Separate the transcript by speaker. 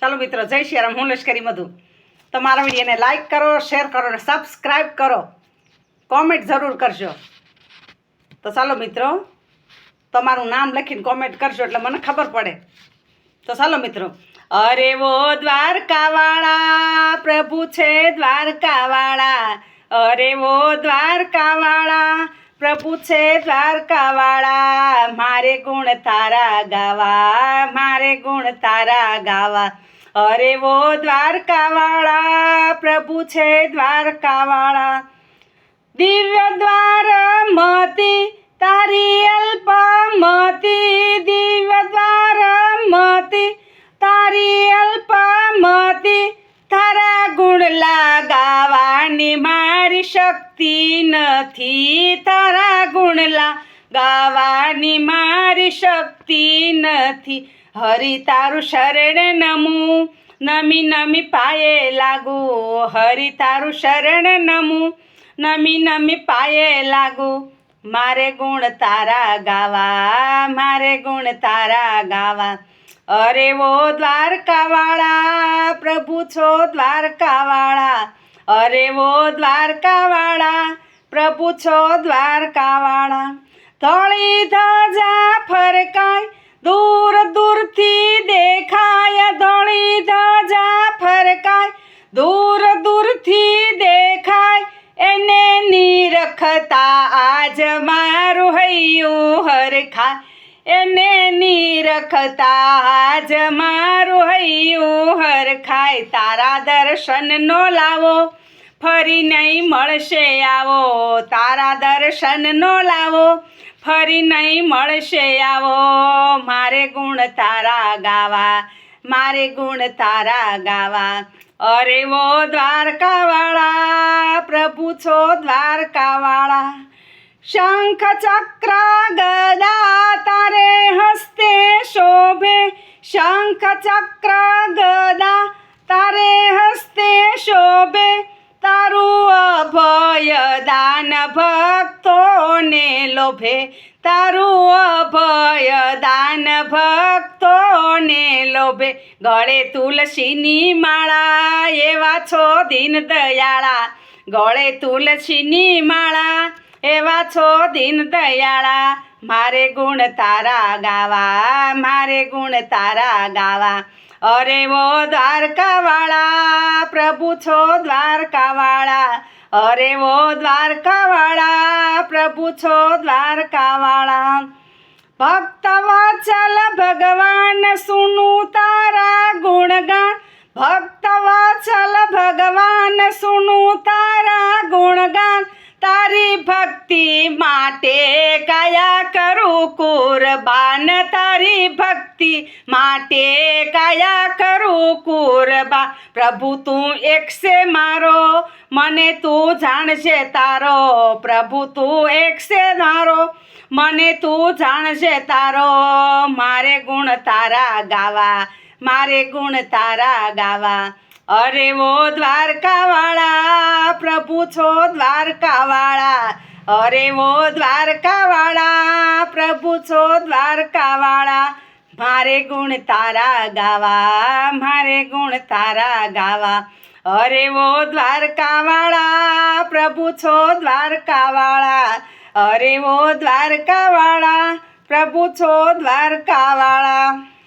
Speaker 1: ચાલો મિત્રો, જય શ્રી રામ હું લશ્કરી મધુ. તો મારા વિડીયોને લાઈક કરો શેર કરો અને સબસ્ક્રાઈબ કરો. કોમેન્ટ જરૂર કરજો. તો ચાલો મિત્રો, તમારું નામ લખીને કોમેન્ટ કરજો એટલે મને ખબર પડે. તો ચાલો મિત્રો, અરે વો દ્વારકાવાળા, પ્રભુ છે દ્વારકાવાળા. અરે વો દ્વારકાવાળા પ્રભુ છે દ્વારકાવાળા, મારે ગુણ તારા ગાવા, મારે ગુણ તારા ગાવા. અરે વો દ્વારકાવાળા, પ્રભુ છે દ્વારકાવાળા. દિવ્ય દ્વાર મતી શક્તિ નથી તારા ગુણ ગાવાની મારી શક્તિ નથી. હરિ તારું શરણ નમું. નમી નમી પાયે લાગુ. હરિ તારું શરણ નમું. નમી નમી પાયે લાગુ. મારે ગુણ તારા ગાવા. મારે ગુણ તારા ગાવા. અરે વો દ્વારકાવાળા, પ્રભુ છો દ્વારકાવાળા. અરે વો દ્વારકાવાળા, પ્રભુ છો દ્વારકાવાળા. ધળી ધજા ફરકાય, દૂર દૂરથી દેખાય. ધોળી ધજા ફરકાય, દૂર દૂરથી દેખાય. એને નિરખતા આજ મારું હૈયું હરખા એને નિરખતા આજ મારું હૈયું હરખાય તારા દર્શન નો લાવો, ફરી નહીં મળશે આવો. તારા દર્શન નો લાવો, ફરી નહીં મળશે આવો. મારે ગુણ તારા ગાવા, મારે ગુણ તારા ગાવા. અરે વો દ્વારકાવાળા, પ્રભુ છો દ્વારકાવાળા. શંખ ચક્ર ગદા તારે હસ્તે શોભે શંખ ચક્ર ગદા તારે હસ્તે શોભે તારું અભય દાન ભક્તોને લોભે તારું અભય દાન ભક્તોને લોભે ગળે તુલસીની માળા એવા છો દીન દયાળા ગળે તુલસીની માળા એવા છો દીન દયાળા, મારે ગુણ તારા ગાવા, મારે ગુણ તારા ગાવા. અરે વો દ્વારકાવાળા, પ્રભુ છો દ્વારકાવાળા. અરે વો દ્વારકાવાળા, પ્રભુ છો દ્વારકાવાળા. ભક્ત વચલ ભગવાન સુનું તારી ભક્તિ માટે કયા કરું કુરબાન. તારી ભક્તિ માટે કયા કરું કુરબા. પ્રભુ, તું એક છે મારો, મને તું જાણશે તારો. પ્રભુ, તું એક છે મારો, મને તું જાણશે તારો. મારે ગુણ તારા ગાવા, મારે ગુણ તારા ગાવા. અરે વો દ્વારકાવાળા, પ્રભુ છો દ્વારકાવાળા. અરે વો દ્વારકાવાળા, પ્રભુ છો દ્વારકાવાળા. મારે ગુણ તારા ગાવા, મારે ગુણ તારા ગાવા. અરે વો દ્વારકાવાળા, પ્રભુ છો દ્વારકાવાળા. અરે વો દ્વારકાવાળા, પ્રભુ છો દ્વારકાવાળા.